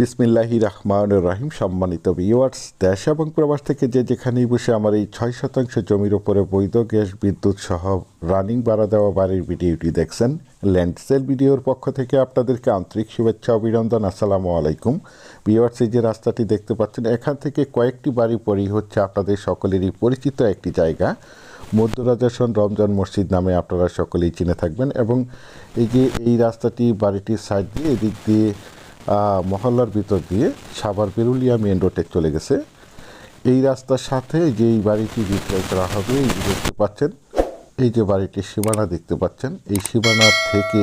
বিসমিল্লাহি রহমান রাহিম, সম্মানিত ভিউয়ার্স দেশ এবং প্রবাস থেকে যে যেখানেই বসে আমার এই ছয় শতাংশ জমির ওপরে বৈধ গ্যাস, বিদ্যুৎ সহ রানিং বাড়া দেওয়া বাড়ির ভিডিওটি দেখছেন। ল্যান্ডসেল ভিডিওর পক্ষ থেকে আপনাদেরকে আন্তরিক শুভেচ্ছা, অভিনন্দন, আসসালামু আলাইকুম। ভিউয়ার্স এই যে রাস্তাটি দেখতে পাচ্ছেন, এখান থেকে কয়েকটি বাড়ি পরেই হচ্ছে আপনাদের সকলেরই পরিচিত একটি জায়গা। মধ্যরাজাসন রমজান মসজিদ নামে আপনারা সকলেই চিনে থাকবেন এবং এই যে এই রাস্তাটি বাড়িটির সাইড দিয়ে, এদিক দিয়ে মহল্লার ভিতর দিয়ে সাভার পেরুলিয়া মেন রোডে চলে গেছে। এই রাস্তার সাথে যে এই বাড়িটি বিক্রয় করা হবে, এই দেখতে পাচ্ছেন, এই যে বাড়িটির সীমানা দেখতে পাচ্ছেন, এই সীমানা থেকে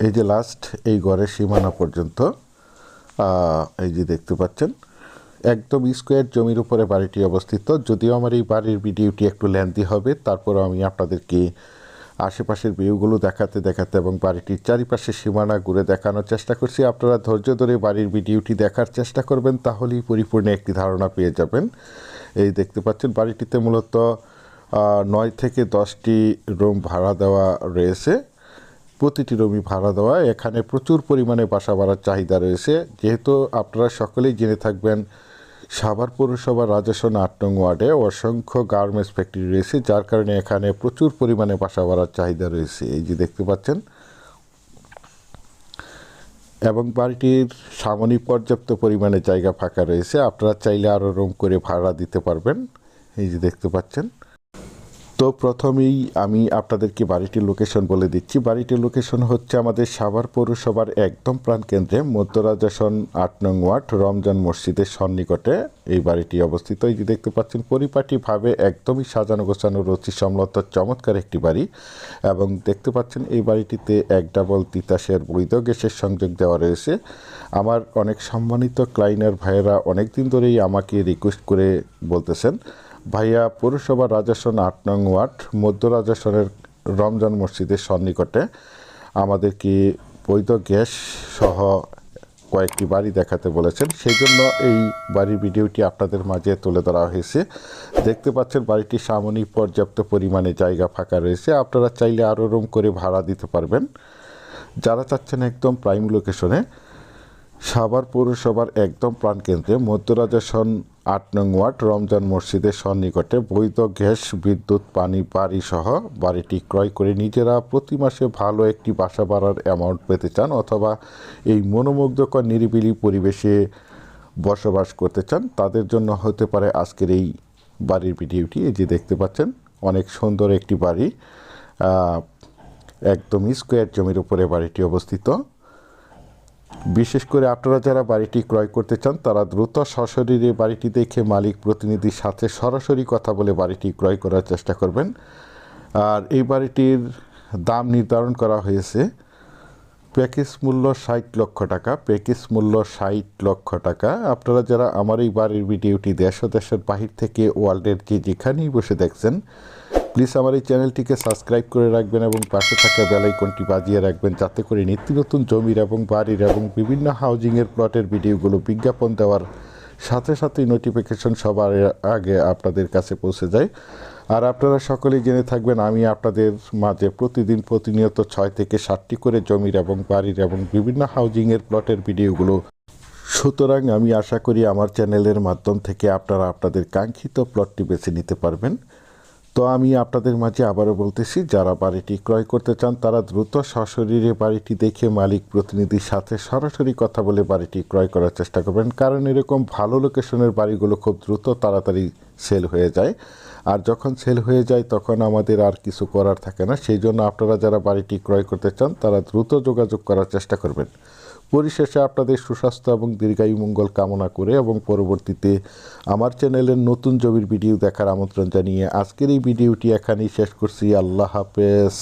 এই যে লাস্ট এই ঘরের সীমানা পর্যন্ত এই যে দেখতে পাচ্ছেন, একদম স্কোয়ার জমির উপরে বাড়িটি অবস্থিত। যদিও আমার এই বাড়ির ভিডিওটি একটু লেন্দি হবে, তারপরও আমি আপনাদেরকে আশেপাশের ভিউগুলো দেখাতে দেখাতে এবং বাড়িটির চারিপাশে সীমানা ঘুরে দেখানোর চেষ্টা করছি। আপনারা ধৈর্য ধরে বাড়ির ভিডিওটি দেখার চেষ্টা করবেন, তাহলেই পরিপূর্ণ একটি ধারণা পেয়ে যাবেন। এই দেখতে পাচ্ছেন, বাড়িটিতে মূলত নয় থেকে দশটি রুম ভাড়া দেওয়া রয়েছে। প্রতিটি রুমই ভাড়া দেওয়া। এখানে প্রচুর পরিমাণে বাসা বাড়ার চাহিদা রয়েছে। যেহেতু আপনারা সকলেই জেনে থাকবেন সাভার পৌরসভার রাজাসন আট নং ওয়ার্ডে অসংখ্য গার্মেন্টস ফ্যাক্টরি রয়েছে, যার কারণে এখানে প্রচুর পরিমাণে বাসা ভাড়ার চাহিদা রয়েছে। এই যে দেখতে পাচ্ছেন, এবং বাড়িটির সামনে পর্যাপ্ত পরিমাণে জায়গা ফাঁকা রয়েছে। আপনারা চাইলে আরও রুম করে ভাড়া দিতে পারবেন। এই যে দেখতে পাচ্ছেন তো প্রথমেই আমি আপনাদেরকে বাড়িটির লোকেশন বলে দিচ্ছি। বাড়িটির লোকেশন হচ্ছে আমাদের সাভার পৌরসভার একদম প্রাণকেন্দ্রে মধ্যরাজাসন আট নং ওয়ার্ড, রমজান মসজিদের সন্নিকটে এই বাড়িটি অবস্থিত। এই যে দেখতে পাচ্ছেন, পরিপাটিভাবে একদমই সাজানো গোছানো, রচি সমলত চমৎকার একটি বাড়ি এবং দেখতে পাচ্ছেন এই বাড়িটিতে এক ডাবল তিতাসের বৈধ গ্যাসের সংযোগ দেওয়া রয়েছে। আমার অনেক সম্মানিত ক্লাইনার ভাইয়েরা অনেক দিন ধরেই আমাকে রিকোয়েস্ট করে বলতেছেন ভাইয়া পৌরসভা রাজাসন আট নং ওয়ার্ড, মধ্য রাজাসনের রমজান মসজিদের সন্নিকটে আমাদেরকে বৈধ গ্যাস সহ কয়েকটি বাড়ি দেখাতে বলেছেন। সেই জন্য এই বাড়ির ভিডিওটি আপনাদের মাঝে তুলে ধরা হয়েছে। দেখতে পাচ্ছেন বাড়িটি সামনেই পর্যাপ্ত পরিমাণে জায়গা ফাঁকা রয়েছে। আপনারা চাইলে আরও রুম করে ভাড়া দিতে পারবেন। যারা চাচ্ছেন একদম প্রাইম লোকেশনে, সাভার পৌরসভার একদম প্রাণকেন্দ্রে মধ্যরাজাসন আট নং ওয়ার্ড রমজান মসজিদের সন্নিকটে বৈধ গ্যাস বিদ্যুৎ পানি বাড়ি সহ বাড়িটি ক্রয় করে নিজেরা প্রতি মাসে ভালো একটি বাসা ভাড়ার অ্যামাউন্ট পেতে চান অথবা এই মনোমুগ্ধকর নিরিবিলি পরিবেশে বসবাস করতে চান তাদের জন্য হতে পারে আজকের এই বাড়ির ভিডিওটি। এই যে দেখতে পাচ্ছেন অনেক সুন্দর একটি বাড়ি আহ, একদম স্কোয়ার জমির উপরে বাড়িটি অবস্থিত। বিশেষ করে আপনারা যারা বাড়িটি ক্রয় করতে চান, তারা দ্রুত সশরীরে বাড়িটি দেখে মালিক প্রতিনিধির সাথে সরাসরি কথা বলে বাড়িটি ক্রয় করার চেষ্টা করবেন। আর এই বাড়িটির দাম নির্ধারণ করা হয়েছে প্যাকেজ মূল্য ষাট লক্ষ টাকা, প্যাকেজ মূল্য ষাট লক্ষ টাকা। আপনারা যারা আমার এই বাড়ির ভিডিওটি দেশ দেশের বাহির থেকে ওয়ার্ল্ডের যে যেখানেই বসে দেখছেন প্লিজ আমার এই চ্যানেলটিকে সাবস্ক্রাইব করে রাখবেন এবং পাশে থাকা বেলাইকনটি বাজিয়ে রাখবেন যাতে করে নিত্য নতুন জমির এবং বাড়ির এবং বিভিন্ন হাউজিংয়ের প্লটের ভিডিওগুলো বিজ্ঞাপন দেওয়ার সাথে সাথেই নোটিফিকেশন সবার আগে আপনাদের কাছে পৌঁছে যায়। আর আপনারা সকলেই জেনে থাকবেন, আমি আপনাদের মাঝে প্রতিদিন প্রতিনিয়ত ছয় থেকে সাতটি করে জমির এবং বাড়ির এবং বিভিন্ন হাউজিংয়ের প্লটের ভিডিওগুলো। সুতরাং আমি আশা করি আমার চ্যানেলের মাধ্যম থেকে আপনারা আপনাদের কাঙ্ক্ষিত প্লটটি বেছে নিতে পারবেন। তো আমি আপনাদের মাঝে আবারও বলতেছি, যারা বাড়িটি ক্রয় করতে চান, তারা দ্রুত সশরীরে বাড়িটি দেখে মালিক প্রতিনিধির সাথে সরাসরি কথা বলে বাড়িটি ক্রয় করার চেষ্টা করবেন। কারণ এরকম ভালো লোকেশনের বাড়িগুলো খুব দ্রুত তাড়াতাড়ি সেল হয়ে যায়। আর যখন সেল হয়ে যায়, তখন আমাদের আর কিছু করার থাকে না। সেই জন্য আপনারা যারা বাড়িটি ক্রয় করতে চান, তারা দ্রুত যোগাযোগ করার চেষ্টা করবেন। পরিশেষে আপনাদের সুস্বাস্থ্য এবং দীর্ঘায়ু মঙ্গল কামনা করে এবং পরবর্তীতে আমার চ্যানেলের নতুন জমির ভিডিও দেখার আমন্ত্রণ জানিয়ে আজকের এই ভিডিওটি এখানেই শেষ করছি। আল্লাহ হাফেজ।